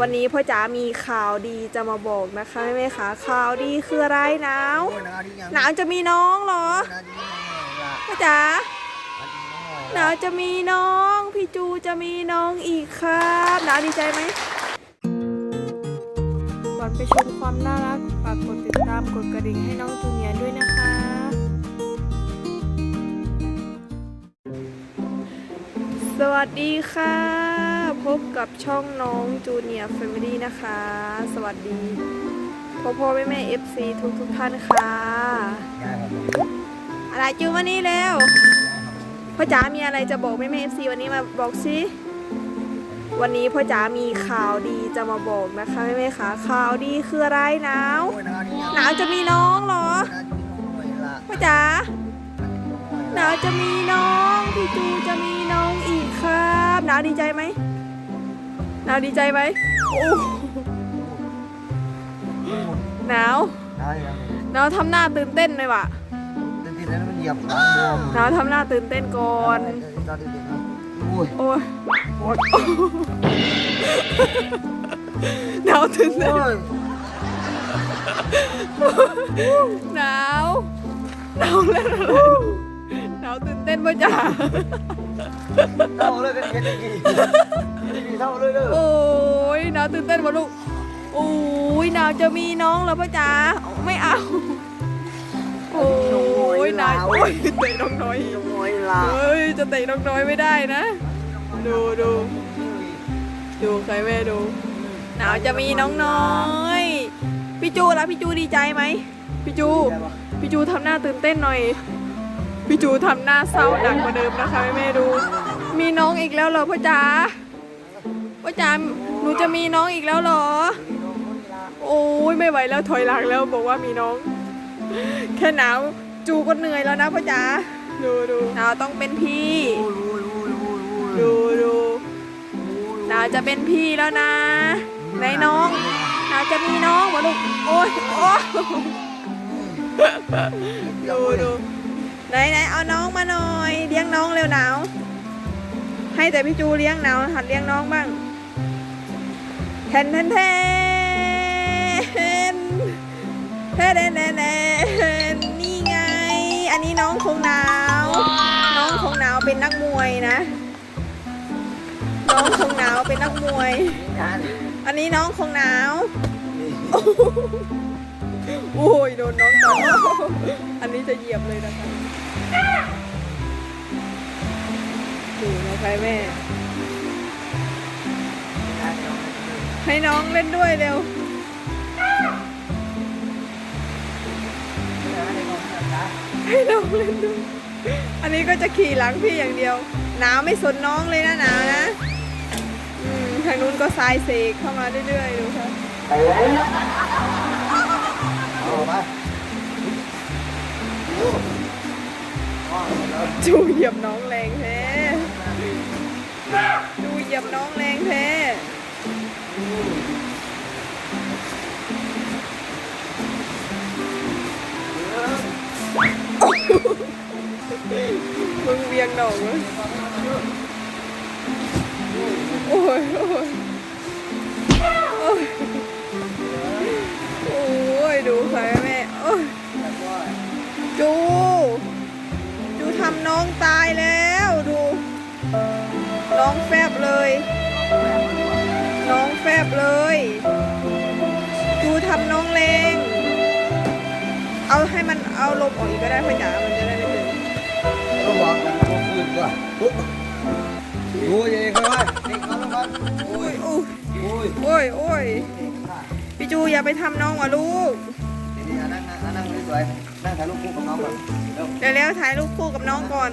วันนี้พ่อจ๋ามีข่าวดีจะมาบอกนะคะแม่แม่คะข่าวดีคืออะไรหนาวโอ้ยหนาวดียังหนาวจะมีน้องเหรอหนาวดียังไงล่ะพ่อจ๋าหนาวดียังไงล่ะหนาวจะมีน้อง พี่จูจะมีน้องอีกครับหนาวดีใจไหมก่อนไปชมความน่ารักฝากกดติดตามกดกระดิ่งให้น้องจูเนียร์ด้วยนะคะสวัสดีค่ะ พบกับช่องน้องจูเนียร์แฟมิลี่นะคะ สวัสดีพ่อพ่อแม่แม่เอฟซีทุกทุกท่านค่ะ อะไรจูมานี่แล้วพ่อจ๋ามีอะไรจะบอกแม่แม่เอฟซีวันนี้มาบอกสิวันนี้พ่อจ๋ามีข่าวดีจะมาบอกนะคะแม่แม่คะข่าวดีคืออะไรหนาวโอ้ยหนาวหนาวจะมีน้องเหรอพ่อจ๋าหนาวจะมีน้องพี่จูจะมีน้องอีกครับหนาวดีใจไหม หนาวดีใจไหมโอ้หนาวหนาวยังหนาวทำหน้าตื่นเต้นเลยว่ะตื่นเต้นแล้วมันเหยียบหลังบวมหนาวทำหน้าตื่นเต้นก่อน ตอนตื่นเต้นนะโอ้ยโอ้ยโอ้ยหนาวตื่นเต้นโอ้ยหนาวหนาวเล่นอะไรหนาวตื่นเต้นป่ะจ๊ะเท่าเลยกันเห็นดีดี เท่าเลยเด้อโอ้ยหนาวตื่นเต้นป่ะลูกโอ้ยหนาวจะมีน้องแล้วป่ะจ๊ะไม่เอาโอ้ยหนาวโอ้ยเตะน้องน้อยอีกโอ้ยล่ะเฮ้ยจะเตะน้องน้อยไม่ได้นะ ดูดูดูใครแม่ดูหนาวจะมีน้องน้อยพี่จูแล้วพี่จูดีใจไหมพี่จูพี่จูทำหน้าตื่นเต้นหน่อยพี่จูทำหน้าเศร้าหนักกว่าเดิมนะคะแม่ดู มีน้องอีกแล้วเหรอพ่อจ๋า พ่อจ๋าหนูจะมีน้องอีกแล้วเหรอ โอ้ยไม่ไหวแล้วถอยหลังแล้วบอกว่ามีน้อง แค่หนาวจูก็เหนื่อยแล้วนะพ่อจ๋าดูดูหนาวต้องเป็นพี่ดูดูหนาวจะเป็นพี่แล้วนะไหนน้องหนาวจะมีน้องวะลูกโอ้ยโอ้ดูดูไหนไหนเอาน้องมาหน่อยเลี้ยงน้องเร็วหนาวให้แต่พี่จูเลี้ยงหนาวหัดเลี้ยงน้องบ้าง แทนแทนแทนแทนแทนแทนนนี่ไง อันนี้น้องคงหนาว น้องคงหนาวเป็นนักมวยนะ น้องคงหนาวเป็นนักมวย อันนี้น้องคงหนาวโอ้ยโดนน้องต่ออันนี้จะเหยียบเลยนะคะดูนะคะแม่ ให้น้องเล่นด้วยเร็วให้น้องเล่นด้วย อันนี้ก็จะขี่หลังพี่อย่างเดียว หนาวไม่สนน้องเลยนะหนาวนะอืมทางนู้นก็ทรายเสกเข้ามาเรื่อยๆดูค่ะเอามาจูเหยียบน้องแรงแท้ มึงเวียงหนองเลยโอ้ยโอ้ยโอ้ยดูใค่ะแม่โอ้ยจูดูทำน้องตายแล้วดูน้องแฟบเลย น้องแฟบเลย ดูทำน้องแรง เอาให้มันเอาลมออกอีกก็ได้พ่อจ๋ามันจะได้ บอกกันต้องคืนก่อนดูยังไงครับเด็กเขาแล้วกันอุ้ยอุ้ยโอ้ยโอ้ยโอ้ยพี่จูอย่าไปทำน้องว่ะลูกนี่นั่งนั่งสวยนั่งถ่ายรูปคู่กับน้องก่อนเร็วๆถ่ายรูปคู่กับน้องก่อน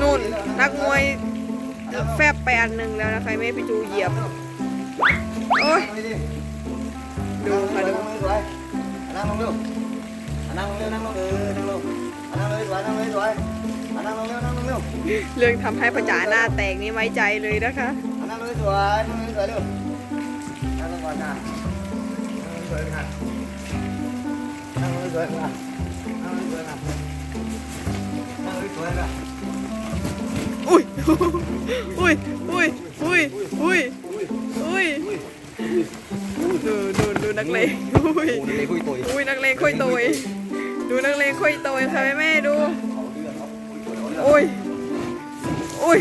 นู่นนักมวยแฟบไปอันหนึ่งแล้วนะใครไม่พี่จูเหยียบ โอ้ย ดูค่ะดูนั่งลงเร็วนั่งลงเร็วนั่งลงเออนั่งลงนั่งเลยสวยนั่งเลยสวย นั่งลงเร็วนั่งลงเร็วเรื่องทำให้พ่อจ๋าหน้าแตกนี่ไว้ใจเลยนะคะนั่งเลยสวยนั่งเลยสวยเร็วนั่งลงก่อนนะนั่งเลยสวยนะนั่งเลยสวยนะนั่งเลยสวยนะนั่งเลยสวยนะอุ้ยอุ้ยอุ้ยอุ้ยอุ้ยอุ้ยอุ้ยดูดูดูนักเลงอุ้ยโอ้นี่คุยตุยอุ้ยนักเลงค่อยโตยดูนักเลงค่อยโตยค่ะแม่แม่ดู คุยตุยอุ้ยอุ้ย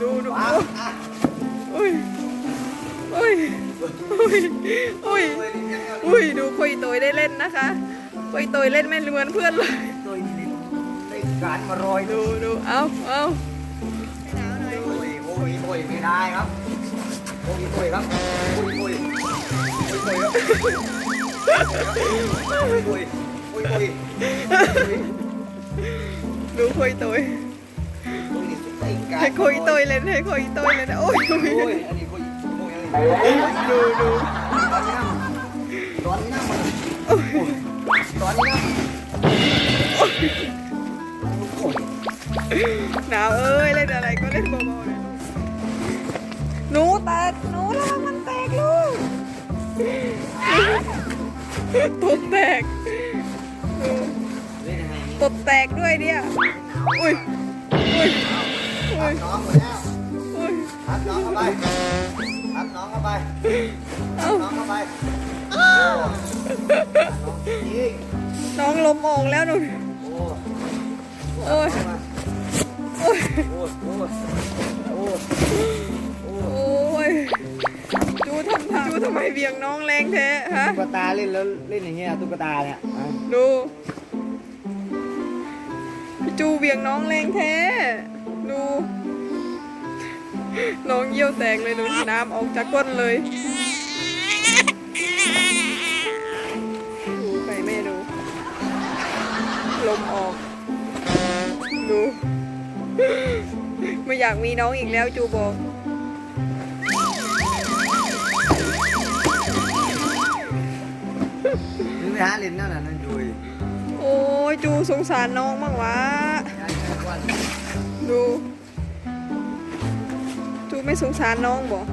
ดูดูอะโอ้อะอุ้ยอุ้ยอุ้ยอุ้ยอุ้ยดูค่อยโตยได้เล่นนะคะค่อยโตยเล่นไม่เหมือนเพื่อนเลยตุยในการมารอยดูดูดูเอาเอาตุยโอ้ยตุยไม่ได้ครับโอ้ยตุยครับโอ้ยตุยโอ้ยตุยครับโอ้ยตุยโอ้ยตุยดูค่อยโตยโอ้ ยนี่สุดใจการให้ค่อยโตยเล่นให้ค่อยโตยเล่นโอ้ยอุ้ยโอ้ยอันนี้คุยโอ้ยอันนี้ดูดูตอนนี้นะตอนนี้นะตอนนี้นะโอ้ยหนาวเอ้ยเล่นอะไรก็เล่นเบาๆเลยลูกหนูแตกหนูระวังมันแตกลูกตดแตกดูเล่นยังไงตดแตกด้วยเนี่ยอุ้ยอุ้ย น้องหมดแล้วรับน้องเข้าไปทับน้องเข้าไปเอ้าน้องเข้าไปโอ้ยิงน้องลมออกแล้วหนูโอ้โอ้ยโอ้ยโอ้โอ้โอ้โอ้โอ้ยจูทำท่าจูทำไมเบี่ยงน้องแรงแท้ฮะตุ๊กตาเล่นแล้วเล่นอย่างเงี้ยตุ๊กตาเนี่ยดูพี่จูเบี่ยงน้องแรงแท้ ดู น้องเยี่ยวแตกเลยดูน้ำออกจากก้นเลยดูไปแม่ดู ลมออก ดู ไม่อยากมีน้องอีกแล้วจูบอกนึกไปหาเล่นนั่นน่ะนั่นยุยโอ้ยจูสงสารน้องบ้างวะยายแม่วัน ดูจูไม่สงสารน้องบอก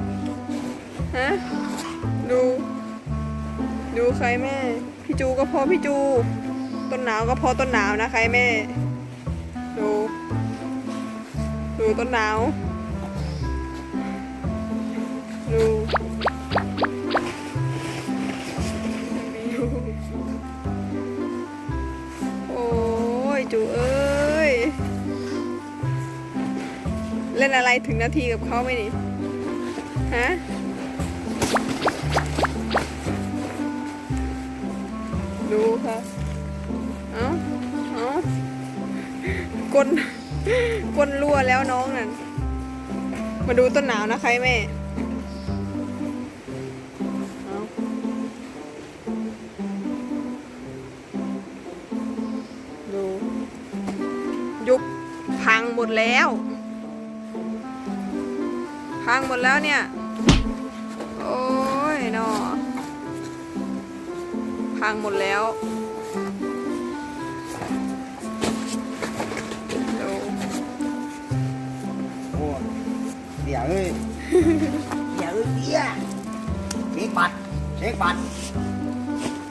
ฮะดู ดูใครแม่ พี่จูก็พอพี่จู ต้นหนาวก็พอต้นหนาวนะใครแม่ ดู ดูต้นหนาว ดู เล่นอะไรถึงนาทีกับเขาไหมนี่ฮะดูค่ะ เอาเอาก้นก้นรั่วแล้วน้องนั่น มาดูต้นหนาวนะใครแม่เอาดูยุบพังหมดแล้ว พังหมดแล้วเนี่ย โอ้ยนอพังหมดแล้วดูโอ้เดี๋ยวเอ้ยเดี๋ยวเอ้ยเดี๋ยเช็คบัตรเช็คบัตร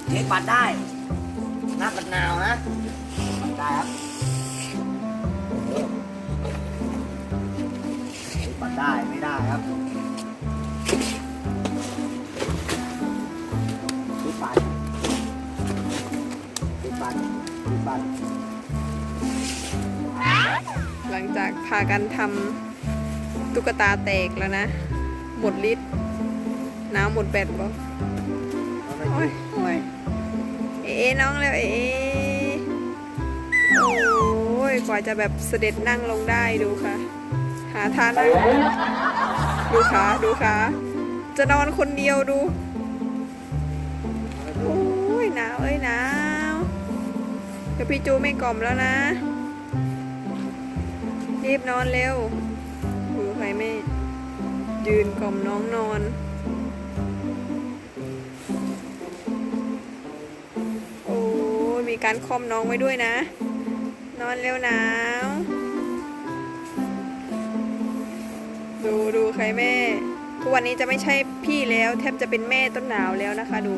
เช็คบัตรได้น้ากันหนาวนะ ได้ครับ ได้ไม่ได้ครับเช็คบัตรเช็คบัตรเช็คบัตรหลังจากพากันทำตุ๊กตาแตกแล้วนะ หมดฤทธิ์น้ำหมดแบตบ่โอ้ยโอ้ยเอ๋น้องแล้วเอ๋โอ้ยกว่าจะแบบเสด็จนั่งลงได้ดูค่ะหาทานั่งดูขาดูขาจะนอนคนเดียวดู โอ้ยหนาวเอ้ยหนาวเดี๋ยวพี่จูไม่กล่อมแล้วนะ รีบนอนเร็วดูใครไม่ยืนกล่อมน้องนอนโอ้ยมีการคอมน้องไว้ด้วยนะ นอนเร็วหนาว ดูดูใครแม่ ทุกวันนี้จะไม่ใช่พี่แล้ว แทบจะเป็นแม่ต้นหนาวแล้วนะคะ ดู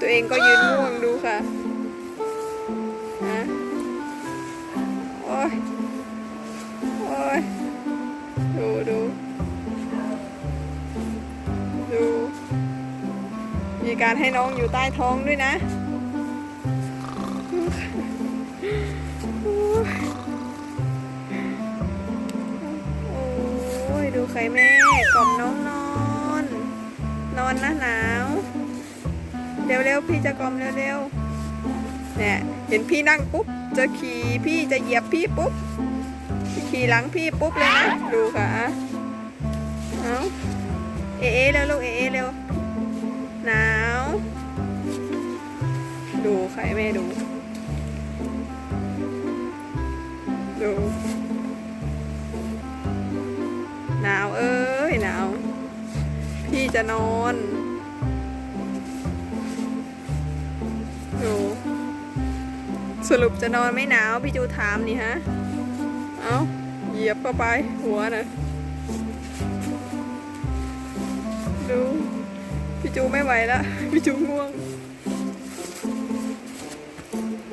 ตัวเองก็ยืนง่วงดูค่ะฮะโอ้ยโอ้ยดูดูดู มีการให้น้องอยู่ใต้ท้องด้วยนะ โอ้ยดูใครแม่กล่อมน้องนอน นอนนะหนาว เร็วๆพี่จะกล่อมเร็วๆเนี่ยเห็นพี่นั่งปุ๊บ จะขี่พี่จะเหยียบพี่ปุ๊บ ขี่หลังพี่ปุ๊บเลยนะดูค่ะเอาเอเอเร็วลูกเอเอเร็วหนาว ดูใครแม่ดู ดู จะนอนดูสรุปจะนอนไม่หนาวพี่จูถามนี่ฮะ เอาเหยียบเข้าไปหัวนะดูพี่จูไม่ไหวล้วพี่จูง่วง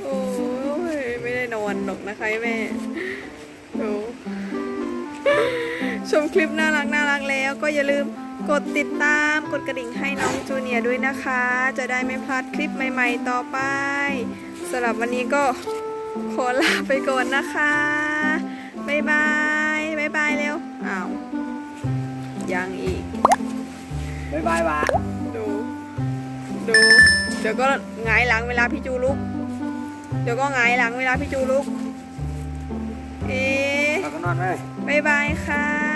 โอ้ยไม่ได้นอนหรอกนะคะแม่ดูชมคลิปน่ารักน่ารักแล้วก็อย่าลืม กดติดตามกดกระดิ่งให้น้องจูเนียร์ด้วยนะคะ จะได้ไม่พลาดคลิปใหม่ ๆ ต่อไปสำหรับวันนี้ก็ขอลาไปก่อนนะคะบ๊ายบายบ๊ายบายเร็วอ้าวยังอีกบายบายบ้าดูดูเดี๋ยวก็หงายหลังเวลาพี่จูลุก เดี๋ยวก็หงายหลังเวลาพี่จูลุก เอ๊ะเราก็นอนเลยบ๊ายบายค่ะ